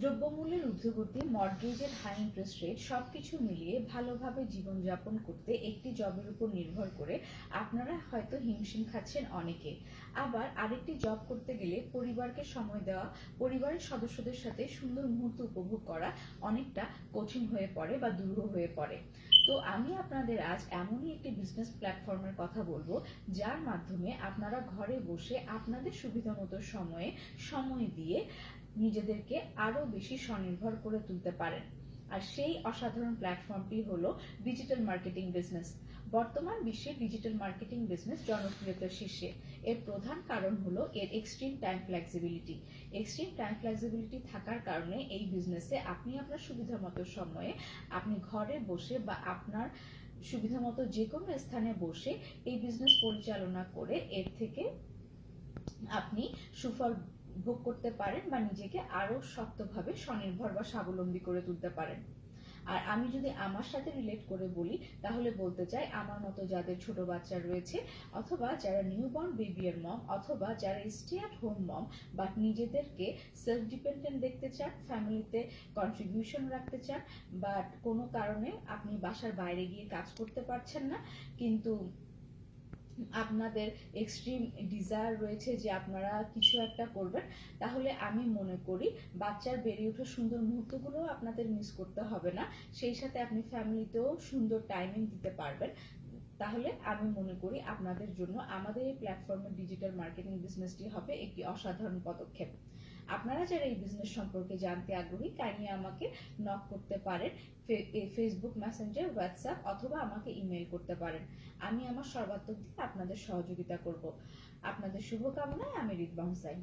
দ্রব্যমূল্যের ঊর্ধ্বগতি মর্টগেজের high interest rate সবকিছু মিলিয়ে ভালোভাবে জীবনযাপন করতে একটি জবের উপর নির্ভর করে আপনারা হয়তো হিমশিম খাচ্ছেন অনেকে। আবার আরেকটি জব করতে গেলে পরিবারকে সময় দেওয়া, পরিবারের সদস্যদের সাথে সুন্দর মুহূর্ত উপভোগ করা অনেকটা কঠিন হয়ে পড়ে বা দুরূহ হয়ে পড়ে। তো আমি আপনাদের আজ এমনই একটি বিজনেস প্ল্যাটফর্মের কথা বলব, যার মাধ্যমে আপনারা ঘরে বসে আপনাদের সুবিধা মতো সময়ে, সময় দিয়ে নিজেদেরকে আরও বেশি স্বনির্ভর করে তুলতে পারেন। আর সেই অসাধারণ প্ল্যাটফর্মটি হলো ডিজিটাল মার্কেটিং বিজনেস বর্তমান বিশ্বে ডিজিটাল মার্কেটিং বিজনেস জনপ্রিয়তার শীর্ষে। এর প্রধান কারণ হলো এর extreme time flexibility extreme time flexibility থাকার কারণে এই বিজনেসে আপনি আপনার সুবিধা মতো সময়ে আপনি ঘরে বসে বা আপনার সুবিধা মতো যে কোনো স্থানে বসে এই বিজনেস পরিচালনা করে এর থেকে আপনি সুফল ভোগ করতে পারেন বা নিজেকে আরও শক্তভাবে স্বনির্ভর বা স্বাবলম্বী করে তুলতে পারেন। আর আমি যদি আমার সাথে রিলেট করে বলি, তাহলে বলতে চাই আমার মতো যাদের ছোট বাচ্চা রয়েছে, অথবা যারা নিউবর্ন বেবিয়ার মম অথবা যারা stay at home mom but নিজেদেরকে সেলফ ডিপেন্ডেন্ট দেখতে চান ফ্যামিলিতে কন্ট্রিবিউশন রাখতে চান বাট কোনো কারণে আপনি বাসার বাইরে গিয়ে কাজ করতে পারছেন না, কিন্তু আপনাদের এক্সট্রিম ডিজায়ার রয়েছে যে আপনারা কিছু একটা করবেন, তাহলে আমি মনে করি বাচ্চার বেড়ে ওঠার সুন্দর মুহূর্তগুলো আপনাদের মিস করতে হবে না। সেই সাথে আপনি ফ্যামিলিতেও সুন্দর টাইমিং দিতে পারবেন। তাহলে আমি মনে করি আপনাদের জন্য আমাদের এই প্ল্যাটফর্মের ডিজিটাল মার্কেটিং বিজনেসটি হবে একটি অসাধারণ পদক্ষেপ। আপনারা যারা এই বিজনেস সম্পর্কে জানতে আগ্রহী কাইন্ডলি আমাকে নক করতে পারেন ফেসবুক মেসেঞ্জার হোয়াটসঅ্যাপ অথবা আমাকে ইমেল করতে পারেন। আমি আমার সর্বাত্মক দিয়ে আপনাদের সহযোগিতা করব। আপনাদের শুভকামনায় আমি রিদবা হুসাইন